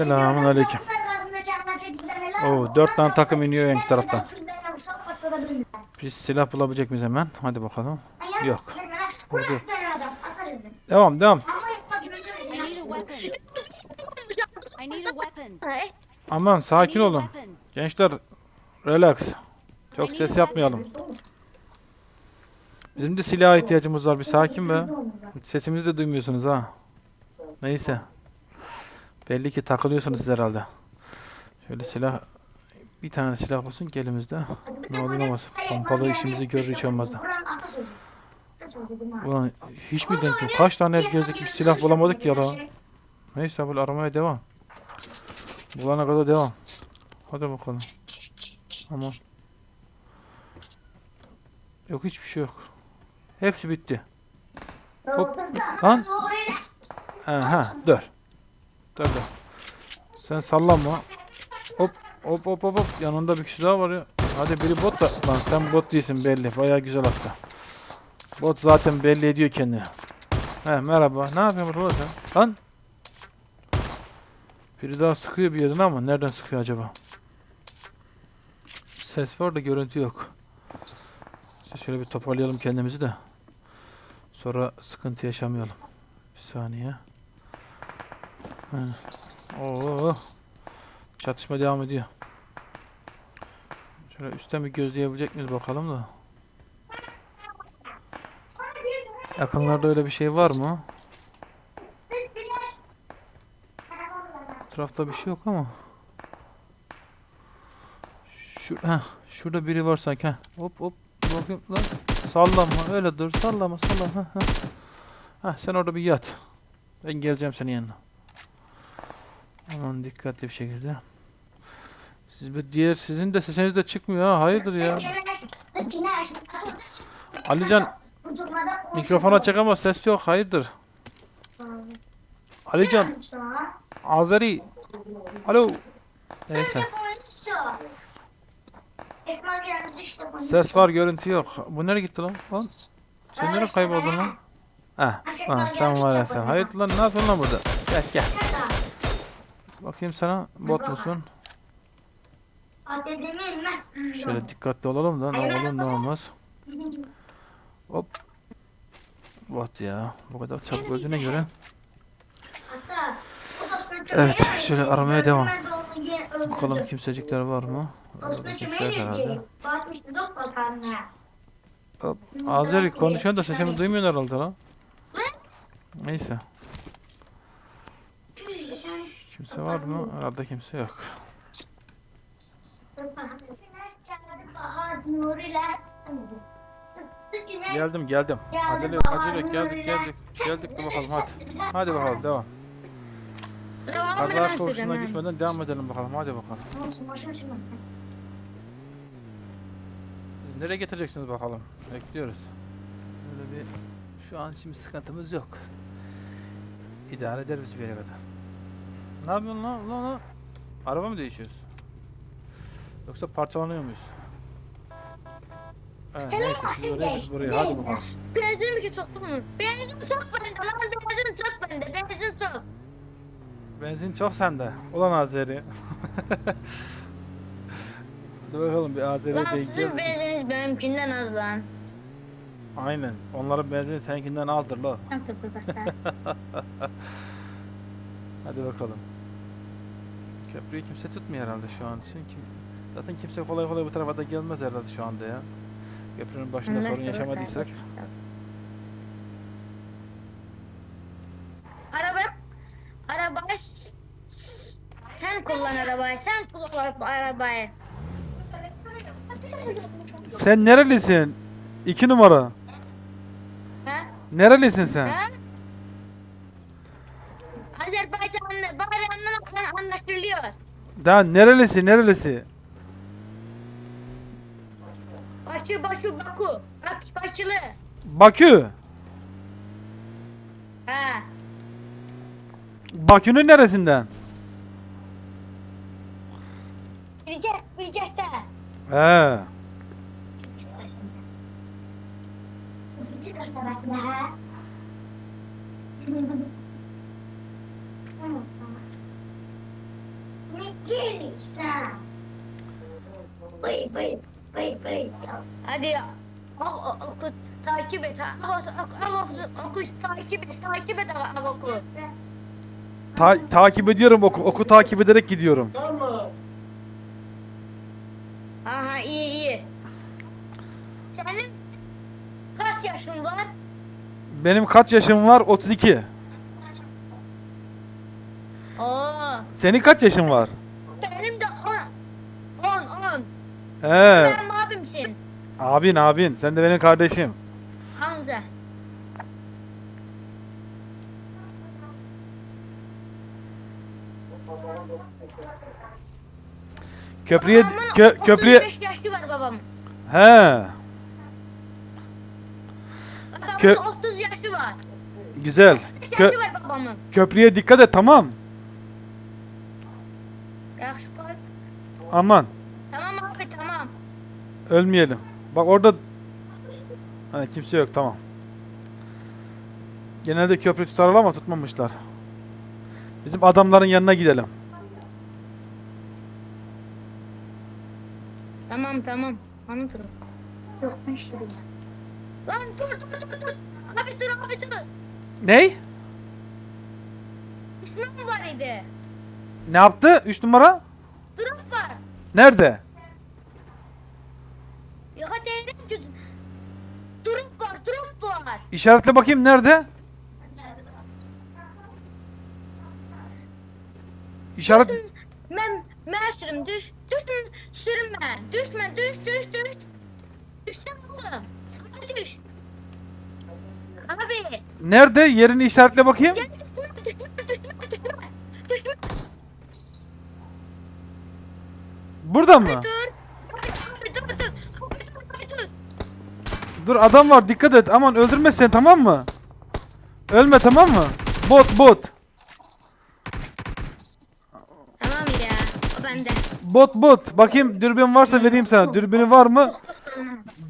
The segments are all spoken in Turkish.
Selamun aleyküm. Oo, dört tane takım iniyor yan taraftan. Biz silah bulabilecek miyiz hemen? Hadi bakalım. Yok. Vurdu. Devam devam. Aman sakin olun. Gençler relax. Çok ses yapmayalım. Bizim de silaha ihtiyacımız var. Bir sakin be. Sesimizi de duymuyorsunuz ha. Neyse. Belli ki takılıyorsunuz siz herhalde. Şöyle silah bir tane silah olsun ki elimizde. Ne olur olmaz. Pompalı işimizi görür hiç olmaz da. Ulan hiç mi denk yok? Kaç tane gezdik bir silah bulamadık ya la. Neyse böyle aramaya devam. Bulana kadar devam. Hadi bakalım. Aman. Yok hiçbir şey yok. Hepsi bitti. Hop. Lan. Aha dur. Dur. Sen sallanma. Hop hop hop hop hop. Yanında bir kişi daha var ya. Hadi biri bot da. Lan sen bot değilsin belli. Bayağı güzel hatta. Bot zaten belli ediyor kendini. He merhaba. Ne yapıyorsun burada sen? Lan. Biri daha sıkıyor bir yerden ama nereden sıkıyor acaba? Ses var da görüntü yok. Şöyle bir toparlayalım kendimizi de. Sonra sıkıntı yaşamayalım. Bir saniye. Oo. Çatışma devam ediyor. Şöyle üstten bir gözleyebilecek miyiz bakalım da. Yakınlarda öyle bir şey var mı? Etrafta bir şey yok ama. Şu, heh, şurada biri var sanki. Heh. Hop hop. Bakayım lan. Sallama. Öyle dur. Sallama sallama. Heh, sen orada bir yat. Ben geleceğim senin yanına. Aman dikkatli bir şekilde. Siz bir diğer sizin de sesiniz de çıkmıyor ha. Hayırdır ya. Alican mikrofona çek ses yok. Hayırdır. Alican Azeri. Alo. Neyse. Ses var, görüntü yok. Bu nereye gitti lan? Lan. Sen nereye kayboldun lan? Heh. Lan sen var ya sen. Hayırdır lan ne yapıyorsun lan burada? Gel gel. Bakayım sana bot musun? Şöyle dikkatli olalım da ne olur ne olmaz. Hop. Bot ya. Bu kadar çabuk öldüğüne göre. Evet, şöyle aramaya devam. Bakalım kimsecikler var mı? Orada kimse yok herhalde. Hop. Azeri konuşuyor da sesimi duymuyor herhalde lan. Neyse. Kimse var mı? Herhalde kimse yok. Geldim geldim. Acele yok acele yok geldik geldik. Geldik de bakalım hadi. Hadi bakalım devam. Kaza koğuşuna gitmeden devam edelim bakalım hadi bakalım. Siz nereye getireceksiniz bakalım? Bekliyoruz. Böyle bir şu an şimdi sıkıntımız yok. İdare ederiz bir yere kadar. Ne yapıyorsun lan? Lan lan. Araba mı değişiyoruz? Yoksa parçalanıyor muyuz? Evet, neyse siz oraya biz buraya hadi bakalım. Benzin mi soktun mu? Benzin çok bende lan benzin çok bende benzin çok. Benzin çok sende. Ulan Azeri. Hadi bakalım bir Azeri'ye Lan denk sizin benziniz benimkinden az lan. Aynen. Onların benzini seninkinden azdır pasta. Hadi bakalım. Köprüyü kimse tutmuyor herhalde şu an için. Kim, zaten kimse kolay kolay bu tarafa da gelmez herhalde şu anda ya. Köprünün başında sorun yaşamadıysak. Araba arabayı sen kullan arabayı sen kullan arabayı. Sen nerelisin? İki numara. Ha? Nerelisin sen? Ha? Daha nerelisi nerelisi? Başı başı Baku. Bak başılı. Bakü. Ha. Bakü'nün neresinden? Bilecek bilecek de. He. Hadi ya. Al, al, oku, takip et. Al, al, al, oku, oku, takip et, takip et oku. Ta- takip ediyorum oku, oku takip ederek gidiyorum. Aha iyi iyi. Senin kaç yaşın var? Benim kaç yaşım var? 32. Oo, Senin kaç yaşın var? benim de 10. 10 10. He. Sen abimsin. Abin abin. Sen de benim kardeşim. Hamza. Köprüye Babamın kö- köprüye 35 yaşı var babam. he. Babamın Kö- 30 yaşı var. Güzel. 35 Kö- yaşı var babamın. köprüye dikkat et tamam. Yaxşı. Aman. Ölmeyelim. Bak orada ha, kimse yok tamam. Genelde köprü tutarlar ama tutmamışlar. Bizim adamların yanına gidelim. Tamam tamam. Dur. Yok ben şuraya. Lan dur dur dur dur. Abi dur abi dur. Ney? Var idi. Ne yaptı? 3 numara? Drop var. Nerede? Ya değilim ki. Drop var drop var. İşaretle bakayım nerede? İşaret Düşün, Ben, ben sürüm düş. Düşün sürünme. Düşme düş düş düş. Düşsene oğlum. Hadi düş. Abi. nerede? Yerini işaretle bakayım. Gel düşme düşme düşme düşme. Düşme. Burada mı? Dur. Abi, abi dur dur. Abi dur abi dur. Dur adam var dikkat et. Aman öldürme seni tamam mı? Ölme tamam mı? Bot bot. Tamam ya. O bende. Bot bot. Bakayım dürbün varsa vereyim sana. Dürbünü var mı?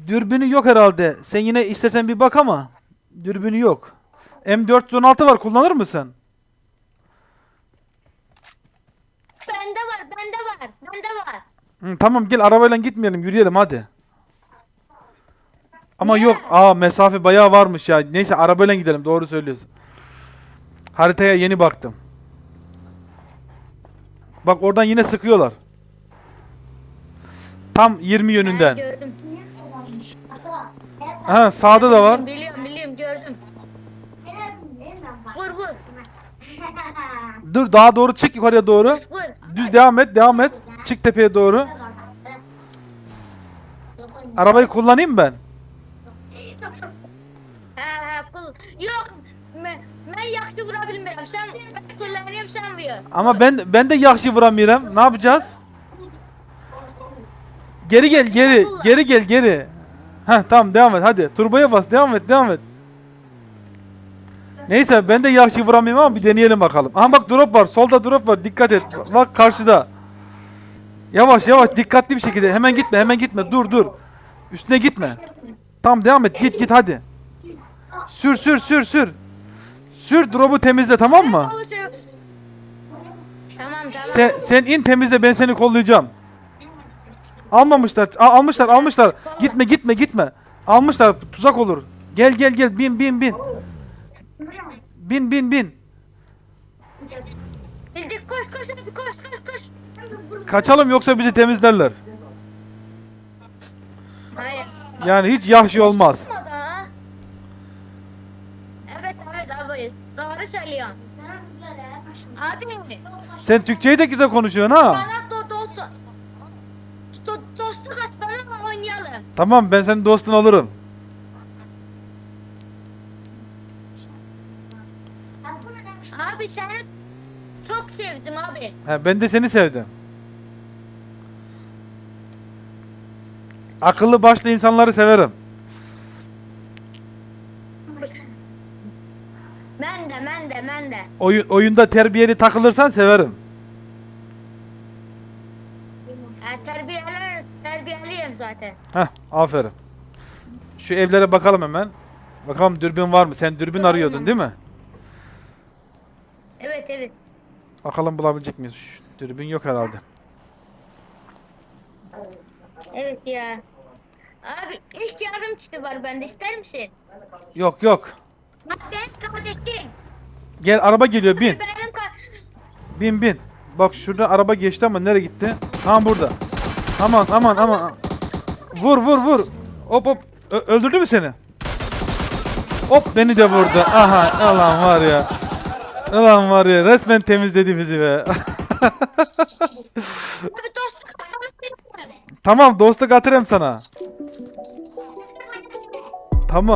Dürbünü yok herhalde. Sen yine istesen bir bak ama. Dürbünü yok. M416 var kullanır mısın? Bende var bende var. Bende var. Hı, tamam gel arabayla gitmeyelim yürüyelim hadi. Ama yok. Aa mesafe bayağı varmış ya. Neyse arabayla gidelim doğru söylüyorsun. Haritaya yeni baktım. Bak oradan yine sıkıyorlar. Tam 20 Ha, yönünden. gördüm. Ha sağda da var. Biliyorum biliyorum gördüm. Vur vur. Dur daha doğru çık yukarıya doğru. Vur. Düz devam et, devam et. Çık tepeye doğru. Arabayı kullanayım ben. Ha ha kul. Yok. Ben, ben yaxşı vura bilmirəm. Ben kullanıyorum sen vuruyor. Ama ben ben de yaxşı vuramıyorum. Ne yapacağız? Geri gel, geri. Geri gel, geri. Heh tamam devam et hadi. Turboya bas. Devam et, devam et. Neyse ben de yaxşı vuramıyorum ama bir deneyelim bakalım. Aha bak drop var. Solda drop var. Dikkat et. Bak karşıda. Yavaş yavaş dikkatli bir şekilde. Hemen gitme, hemen gitme. Dur dur. Üstüne gitme. Tamam devam et. Git git hadi. Sür sür sür sür. Sür drop'u temizle tamam mı? Çalışıyor. Tamam tamam. Sen, sen in temizle ben seni kollayacağım. Almamışlar. A- almışlar almışlar. Gitme gitme gitme. Almışlar tuzak olur. Gel gel gel bin bin bin. Bin bin bin. Bildik koş koş hadi koş koş koş. Kaçalım yoksa bizi temizlerler. Hayır. Yani hiç yahşi olmaz. Olmadı ha. Evet evet abi. Doğru söylüyorsun. Abi. Sen Türkçeyi de güzel konuşuyorsun ha. Bana do dost do, dostluk at bana oynayalım. Tamam ben senin dostun olurum. Abi seni çok sevdim abi. He, ben de seni sevdim. Akıllı başlı insanları severim. Ben de ben de ben de. Oyun, oyunda terbiyeli takılırsan severim. Zaten. Heh, aferin. Şu evlere bakalım hemen. Bakalım dürbün var mı? Sen dürbün arıyordun değil mi? Evet evet. Bakalım bulabilecek miyiz? Şu dürbün yok herhalde. Evet ya. Abi iş yardım kiti var bende ister misin? Yok yok. Bak ben kardeşim. Gel araba geliyor bin. Benim kar Bin bin. Bak şurada araba geçti ama nereye gitti? Tam burada. Aman aman aman. Vur vur vur. Hop hop. Ö- öldürdü mü seni? Hop beni de vurdu. Aha ulan var ya. Ulan var ya resmen temizledi bizi be. Tamam dostluk atırım sana. Tamam.